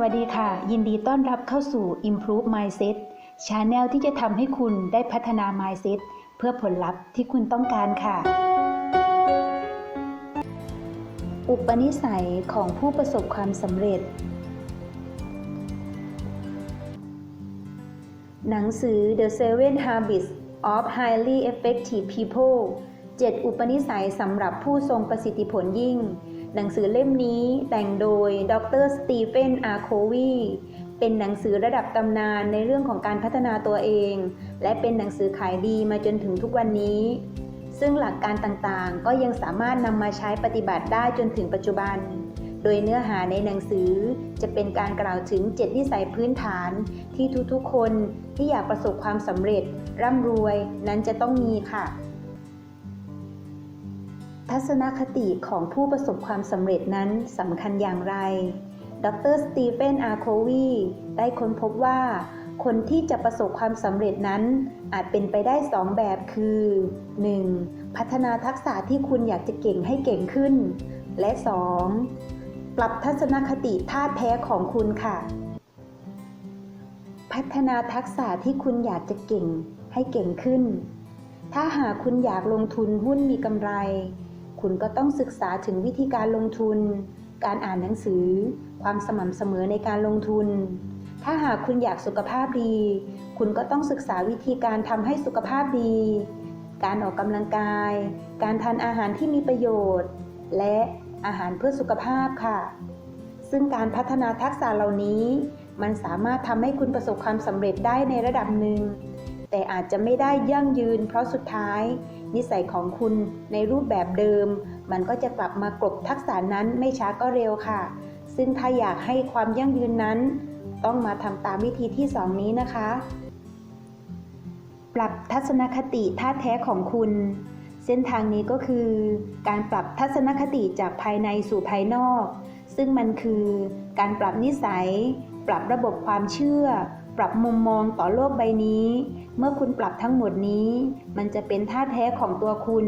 วัสดีค่ะ ยินดีต้อนรับเข้าสู่ Improve Mindset Channel ที่จะทำให้คุณได้พัฒนา Mindset เพื่อผลลัพธ์ที่คุณต้องการค่ะ อุปนิสัยของผู้ประสบความสำเร็จ หนังสือ The Seven Habits of Highly Effective People 7 อุปนิสัยสำหรับผู้ทรงประสิทธิผลยิ่ง หนังสือเล่มนี้แต่งโดยดรสตีเฟนอาร์โควีเป็นหนังสือระดับตำนานในเรื่องของการพัฒนาตัวเอง และเป็นหนังสือขายดีมาจนถึงทุกวันนี้ ซึ่งหลักการต่างๆ ก็ยังสามารถนำมาใช้ปฏิบัติได้จนถึงปัจจุบัน โดยเนื้อหาในหนังสือจะเป็นการกล่าวถึง 7 นิสัยพื้นฐานที่ทุกๆคนที่อยากประสบความสำเร็จร่ำรวยนั้นจะต้องมีค่ะ ทัศนคติของผู้ประสบความสำเร็จนั้นสำคัญอย่างไร ดรสตีเฟนอาร์โควีได้ค้นพบว่า คนที่จะประสบความสำเร็จนั้น อาจเป็นไปได้2แบบคือ 1. พัฒนาทักษะที่คุณอยากจะเก่งให้เก่งขึ้น และ 2. ปรับทัศนคติท่าแท้ของคุณค่ะ พัฒนาทักษะที่คุณอยากจะเก่งให้เก่งขึ้นถ้าหากคุณอยากลงทุนหุ้นมีกำไร คุณก็ต้องศึกษาถึงวิธีการลงทุน การอ่านหนังสือ ความสม่ำเสมอในการลงทุน ถ้าหากคุณอยากสุขภาพดี คุณก็ต้องศึกษาวิธีการทำให้สุขภาพดี การออกกำลังกาย การทานอาหารที่มีประโยชน์ และอาหารเพื่อสุขภาพค่ะ ซึ่งการพัฒนาทักษะเหล่านี้ มันสามารถทำให้คุณประสบความสำเร็จได้ในระดับหนึ่งแต่อาจจะไม่ได้ยั่งยืนเพราะสุดท้าย นิสัยของคุณในรูปแบบเดิม มันก็จะกลับมากลบทักษะนั้นไม่ช้าก็เร็วค่ะ ซึ่งถ้าอยากให้ความยั่งยืนนั้น ต้องมาทำตามวิธีที่ 2 นี้นะคะ ปรับทัศนคติท่าแท้ของคุณ เส้นทางนี้ก็คือ การปรับทัศนคติจากภายในสู่ภายนอก ซึ่งมันคือการปรับนิสัย ปรับระบบความเชื่อ ปรับมุมมองต่อโลกใบนี้ เมื่อคุณปรับทั้งหมดนี้ มันจะเป็นท่าแท้ของตัวคุณ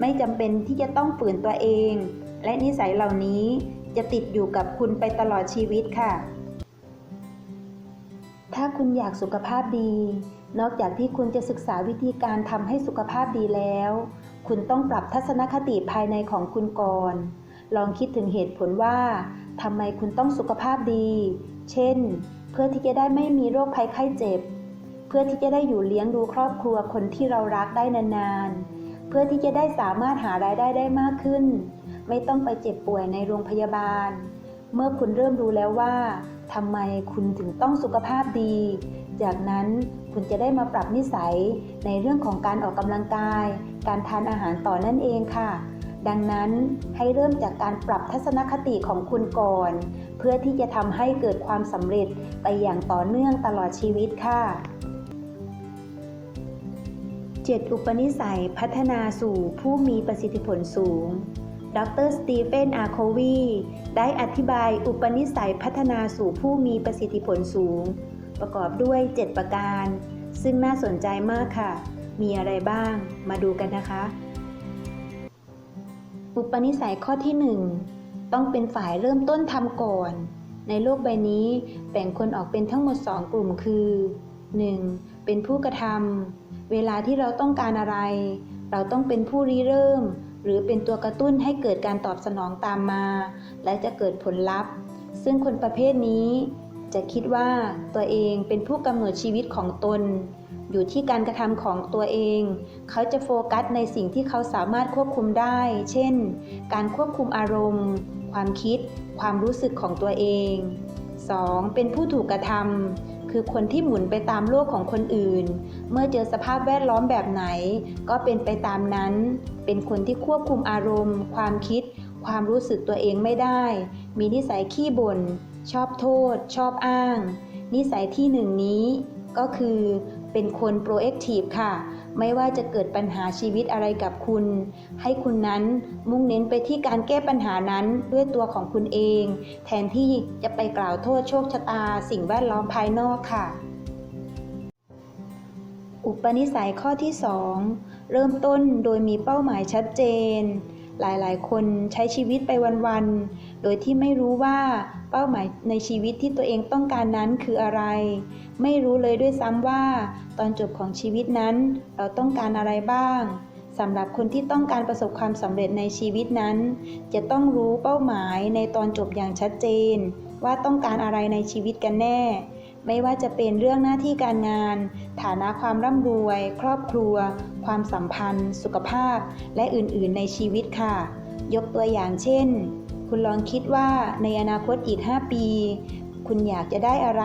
ไม่จำเป็นที่จะต้องฝืนตัวเอง และนิสัยเหล่านี้จะติดอยู่กับคุณไปตลอดชีวิตค่ะ ถ้าคุณอยากสุขภาพดี นอกจากที่คุณจะศึกษาวิธีการทำให้สุขภาพดีแล้ว คุณต้องปรับทัศนคติภายในของคุณก่อน ลองคิดถึงเหตุผลว่าทำไมคุณต้องสุขภาพดี เช่น เพื่อที่จะได้ไม่มีโรคภัยไข้เจ็บ เพื่อที่จะได้อยู่เลี้ยงดูครอบครัวคนที่เรารักได้นานๆ เพื่อที่จะได้สามารถหารายได้ได้มากขึ้น ไม่ต้องไปเจ็บป่วยในโรงพยาบาล เมื่อคุณเริ่มรู้แล้วว่าทำไมคุณถึงต้องสุขภาพดี จากนั้นคุณจะได้มาปรับนิสัยในเรื่องของการออกกำลังกาย การทานอาหารต่อนั่นเองค่ะ ดังนั้นให้เริ่มจากการปรับทัศนคติของคุณก่อน เพื่อที่จะทำให้เกิดความสำเร็จไปอย่างต่อเนื่องตลอดชีวิตค่ะ 7 อุปนิสัยพัฒนาสู่ผู้มีประสิทธิผลสูง ดรสตีเฟน อาโควี ได้อธิบายอุปนิสัยพัฒนาสู่ผู้มีประสิทธิผลสูง ประกอบด้วย 7 ประการ ซึ่งน่าสนใจมากค่ะ มีอะไรบ้าง มาดูกันนะคะ อุปนิสัยข้อที่ 1 ต้องเป็นฝ่ายเริ่มต้นทำก่อน ในโลกใบนี้แบ่งคนออกเป็นทั้งหมด 2 กลุ่มคือ 1. เป็นผู้กระทำ เวลาที่เราต้องการอะไร เราต้องเป็นผู้ริเริ่ม หรือเป็นตัวกระตุ้นให้เกิดการตอบสนองตามมา และจะเกิดผลลัพธ์ ซึ่งคนประเภทนี้ จะคิดว่าตัวเองเป็นผู้กำหนดชีวิตของตน อยู่ที่การกระทำของตัวเอง เขาจะโฟกัสในสิ่งที่เขาสามารถควบคุมได้ เช่น การควบคุมอารมณ์ ความคิด ความรู้สึกของตัวเอง 2. เป็นผู้ถูกกระทำ คือคนที่หมุนไปตามโลกของคนอื่น เมื่อเจอสภาพแวดล้อมแบบไหน ก็เป็นไปตามนั้น เป็นคนที่ควบคุมอารมณ์ ความคิด ความรู้สึกตัวเองไม่ได้ มีนิสัยขี้บน่น ชอบโทษ ชอบอ้าง นิสัยที่หนึ่งนี้ ก็คือเป็นคนโปรแอคทีฟค่ะ ไม่ว่าจะเกิดปัญหาชีวิตอะไรกับคุณ ให้คุณนั้นมุ่งเน้นไปที่การแก้ปัญหานั้นด้วยตัวของคุณเอง แทนที่จะไปกล่าวโทษโชคชะตา สิ่งแวดล้อมภายนอกค่ะ อุปนิสัยข้อที่ 2 เริ่มต้นโดยมีเป้าหมายชัดเจนหลาย ๆ คนใช้ชีวิตไปวัน ๆ โดยที่ไม่รู้ว่า เป้าหมายในชีวิตที่ตัวเองต้องการนั้นคืออะไร ไม่รู้เลยด้วยซ้ำว่า ตอนจบของชีวิตนั้น เราต้องการอะไรบ้างสำหรับคนที่ต้องการประสบความสำเร็จในชีวิตนั้น จะต้องรู้เป้าหมายในตอนจบอย่างชัดเจน ว่าต้องการอะไรในชีวิตกันแน่ ไม่ว่าจะเป็นเรื่องหน้าที่การงาน ฐานะความร่ำรวย ครอบครัว ความสัมพันธ์ สุขภาพ และอื่นๆ ในชีวิตค่ะ ยกตัวอย่างเช่น คุณลองคิดว่าในอนาคตอีก 5 ปี คุณอยากจะได้อะไร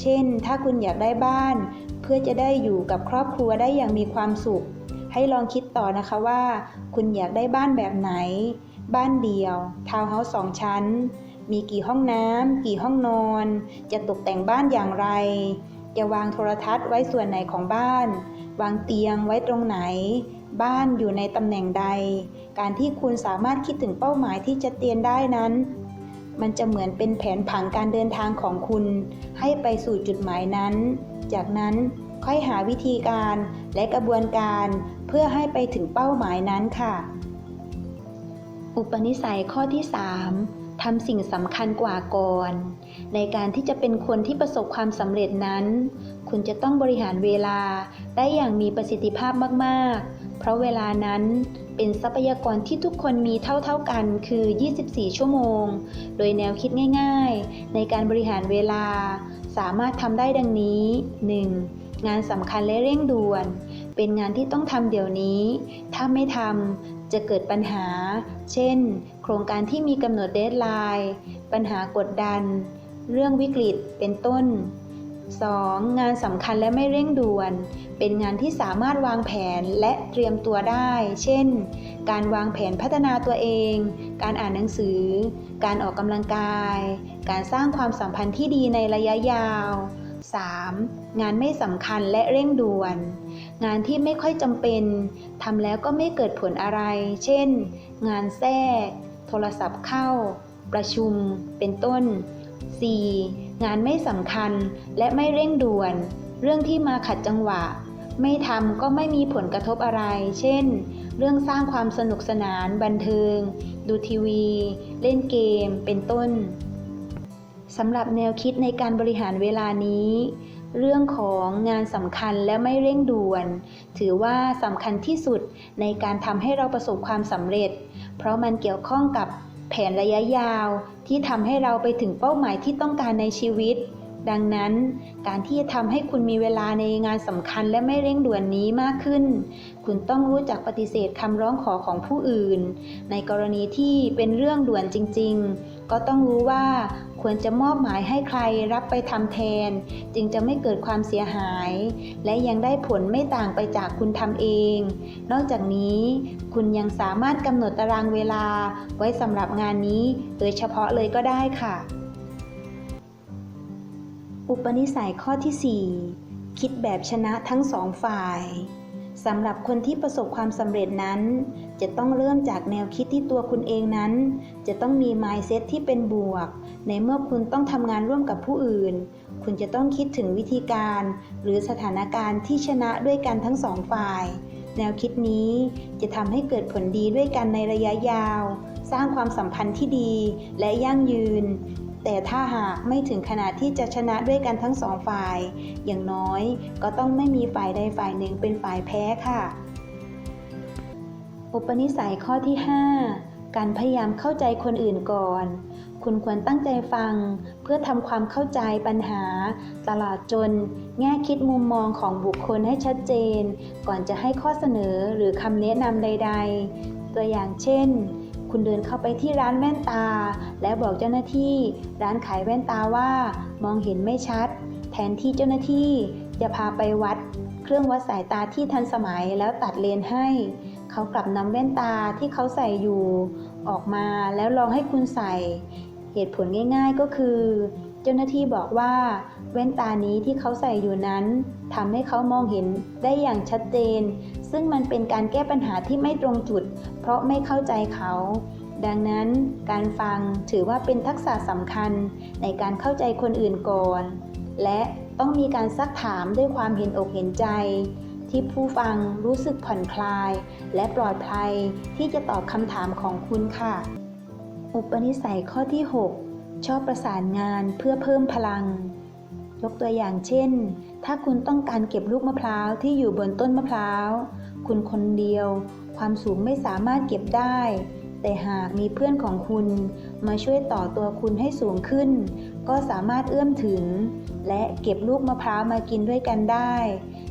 เช่น ถ้าคุณอยากได้บ้าน เพื่อจะได้อยู่กับครอบครัวได้อย่างมีความสุข ให้ลองคิดต่อนะคะว่า คุณอยากได้บ้านแบบไหน บ้านเดี่ยว ทาวน์เฮาส์สองชั้น มีกี่ห้องน้ำกี่ห้องนอน จะตกแต่งบ้านอย่างไร จะวางโทรทัศน์ไว้ส่วนไหนของบ้าน วางเตียงไว้ตรงไหน บ้านอยู่ในตำแหน่งใด การที่คุณสามารถคิดถึงเป้าหมายที่จะเตียนได้นั้น มันจะเหมือนเป็นแผนผังการเดินทางของคุณ ให้ไปสู่จุดหมายนั้น จากนั้นค่อยหาวิธีการและกระบวนการเพื่อให้ไปถึงเป้าหมายนั้นค่ะ อุปนิสัยข้อที่ 3ทำสิ่งสำคัญกว่าก่อน ในการที่จะเป็นคนที่ประสบความสำเร็จนั้น คุณจะต้องบริหารเวลาได้อย่างมีประสิทธิภาพมากๆ เพราะเวลานั้นเป็นทรัพยากรที่ทุกคนมีเท่าๆกันคือ 24 ชั่วโมง โดยแนวคิดง่ายๆ ในการบริหารเวลา สามารถทำได้ดังนี้ 1. งานสำคัญและเร่งด่วน เป็นงานที่ต้องทำเดี๋ยวนี้ ถ้าไม่ทำจะเกิดปัญหา เช่น โครงการที่มีกำหนดเดทไลน์ ปัญหากดดัน เรื่องวิกฤต เป็นต้น 2. งานสำคัญและไม่เร่งด่วน เป็นงานที่สามารถวางแผนและเตรียมตัวได้ เช่น การวางแผนพัฒนาตัวเอง การอ่านหนังสือ การออกกำลังกาย การสร้างความสัมพันธ์ที่ดีในระยะยาว 3. งานไม่สำคัญและเร่งด่วน งานที่ไม่ค่อยจำเป็นทำแล้วก็ไม่เกิดผลอะไร เช่น งานแทรก โทรศัพท์เข้า ประชุม เป็นต้น 4. งานไม่สำคัญและไม่เร่งด่วน เรื่องที่มาขัดจังหวะ ไม่ทำก็ไม่มีผลกระทบอะไร เช่น เรื่องสร้างความสนุกสนาน บันเทิง ดูทีวี เล่นเกม เป็นต้นสำหรับแนวคิดในการบริหารเวลานี้ เรื่องของงานสำคัญและไม่เร่งด่วน ถือว่าสำคัญที่สุดในการทำให้เราประสบความสำเร็จ เพราะมันเกี่ยวข้องกับ แผนระยะยาวที่ทำให้เราไปถึงเป้าหมายที่ต้องการในชีวิต ดังนั้น การที่จะทำให้คุณมีเวลาในงานสำคัญและไม่เร่งด่วนนี้มากขึ้น คุณต้องรู้จักปฏิเสธคำร้องขอของผู้อื่น ในกรณีที่เป็นเรื่องด่วนจริง ๆ ก็ต้องรู้ว่าควรจะมอบหมายให้ใครรับไปทำแทน จึงจะไม่เกิดความเสียหาย และยังได้ผลไม่ต่างไปจากคุณทำเอง นอกจากนี้ คุณยังสามารถกำหนดตารางเวลาไว้สำหรับงานนี้ โดยเฉพาะเลยก็ได้ค่ะ อุปนิสัยข้อที่ 4 คิดแบบชนะทั้งสองฝ่าย สำหรับคนที่ประสบความสำเร็จนั้น จะต้องเริ่มจากแนวคิดที่ตัวคุณเองนั้น จะต้องมี mindset ที่เป็นบวก ในเมื่อคุณต้องทำงานร่วมกับผู้อื่น คุณจะต้องคิดถึงวิธีการ หรือสถานการณ์ที่ชนะด้วยกันทั้งสองฝ่าย แนวคิดนี้จะทำให้เกิดผลดีด้วยกันในระยะยาว สร้างความสัมพันธ์ที่ดีและยั่งยืน แต่ถ้าหากไม่ถึงขนาดที่จะชนะด้วยกันทั้งสองฝ่าย อย่างน้อยก็ต้องไม่มีฝ่ายใดฝ่ายหนึ่งเป็นฝ่ายแพ้ค่ะ อุปนิสัยข้อที่ 5 การพยายามเข้าใจคนอื่นก่อน คุณควรตั้งใจฟัง เพื่อทำความเข้าใจปัญหา ตลอดจน แง่คิดมุมมองของบุคคลให้ชัดเจน ก่อนจะให้ข้อเสนอหรือคำแนะนำใด ๆ ตัวอย่างเช่น คุณเดินเข้าไปที่ร้านแว่นตา แล้วบอกเจ้าหน้าที่ ร้านขายแว่นตาว่ามองเห็นไม่ชัด แทนที่เจ้าหน้าที่จะพาไปวัด เครื่องวัดสายตาที่ทันสมัยแล้วตัดเลนให้ เขากลับนำแว่นตาที่เขาใส่อยู่ ออกมาแล้วลองให้คุณใส่ เหตุผลง่าย ๆก็คือ เจ้าหน้าที่บอกว่าแว่นตานี้ที่เขาใส่อยู่นั้นทำให้เขามองเห็นได้อย่างชัดเจน ซึ่งมันเป็นการแก้ปัญหาที่ไม่ตรงจุด เพราะไม่เข้าใจเขา ดังนั้นการฟังถือว่าเป็นทักษะสำคัญในการเข้าใจคนอื่นก่อน และต้องมีการซักถามด้วยความเห็นอกเห็นใจ ที่ผู้ฟังรู้สึกผ่อนคลาย และปลอดภัยที่จะตอบคำถามของคุณค่ะ อุปนิสัยข้อที่ 6 ชอบประสานงานเพื่อเพิ่มพลัง ยกตัวอย่างเช่น ถ้าคุณต้องการเก็บลูกมะพร้าวที่อยู่บนต้นมะพร้าว คุณคนเดียว ความสูงไม่สามารถเก็บได้ แต่หากมีเพื่อนของคุณมาช่วยต่อตัวคุณให้สูงขึ้น ก็สามารถเอื้อมถึง และเก็บลูกมะพร้าวมากินด้วยกันได้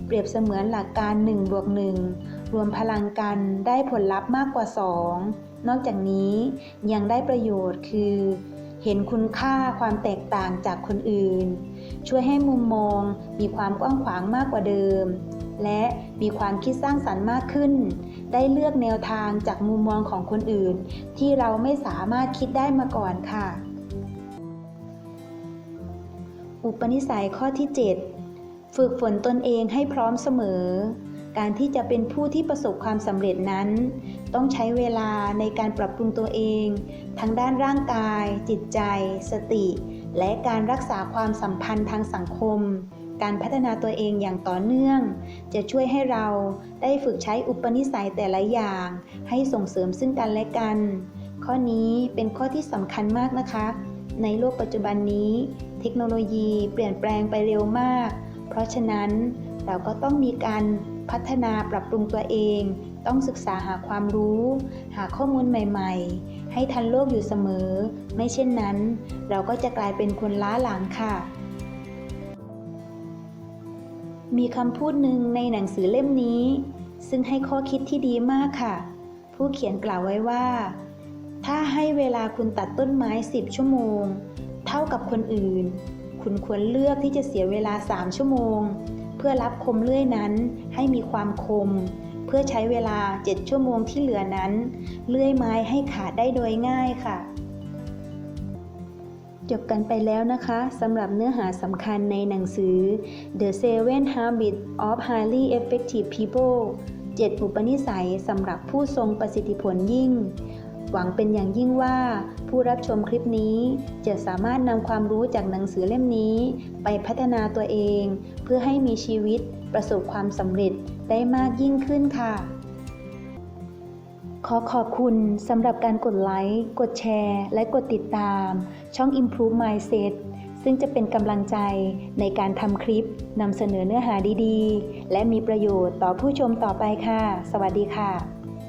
เปรียบเสมือนหลักการ1บวก1รวมพลังกันได้ผลลัพธ์มากกว่า 2 นอกจากนี้ยังได้ประโยชน์คือ เห็นคุณค่าความแตกต่างจากคนอื่น ช่วยให้มุมมองมีความกว้างขวางมากกว่าเดิม และมีความคิดสร้างสรรค์มากขึ้น ได้เลือกแนวทางจากมุมมองของคนอื่น ที่เราไม่สามารถคิดได้มาก่อนค่ะ อุปนิสัยข้อที่ 7 ฝึกฝนตนเองให้พร้อมเสมอ การที่จะเป็นผู้ที่ประสบความสำเร็จนั้น ต้องใช้เวลาในการปรับปรุงตัวเอง ทั้งด้านร่างกาย จิตใจ สติ และการรักษาความสัมพันธ์ทางสังคม การพัฒนาตัวเองอย่างต่อเนื่อง จะช่วยให้เราได้ฝึกใช้อุปนิสัยแต่ละอย่าง ให้ส่งเสริมซึ่งกันและกัน ข้อนี้เป็นข้อที่สำคัญมากนะคะ ในโลกปัจจุบันนี้ เทคโนโลยีเปลี่ยนแปลงไปเร็วมาก เพราะฉะนั้นเราก็ต้องมีการพัฒนาปรับปรุงตัวเอง ต้องศึกษาหาความรู้ หาข้อมูลใหม่ๆ ให้ทันโลกอยู่เสมอ ไม่เช่นนั้น เราก็จะกลายเป็นคนล้าหลังค่ะ มีคำพูดหนึ่งในหนังสือเล่มนี้ ซึ่งให้ข้อคิดที่ดีมากค่ะ ผู้เขียนกล่าวไว้ว่า ถ้าให้เวลาคุณตัดต้นไม้ 10 ชั่วโมง เท่ากับคนอื่น คุณควรเลือกที่จะเสียเวลา 3 ชั่วโมง เพื่อรับคมเลื่อยนั้นให้มีความคม เพื่อใช้เวลา 7 ชั่วโมงที่เหลือนั้น เลื่อยไม้ให้ขาดได้โดยง่ายค่ะ จบกันไปแล้วนะคะสำหรับเนื้อหาสำคัญในหนังสือ The Seven Habits of Highly Effective People 7 อุปนิสัยสำหรับผู้ทรงประสิทธิผลยิ่ง หวังเป็นอย่างยิ่งว่าผู้รับชมคลิปนี้จะสามารถนำความรู้จากหนังสือเล่มนี้ ไปพัฒนาตัวเอง เพื่อให้มีชีวิตประสบความสำเร็จได้มากยิ่งขึ้นค่ะ ขอขอบคุณสำหรับการกดไลค์ กดแชร์ และกดติดตาม ช่อง Improve Mindset ซึ่งจะเป็นกำลังใจในการทำคลิปนำเสนอเนื้อหาดีๆ และมีประโยชน์ต่อผู้ชมต่อไปค่ะ สวัสดีค่ะ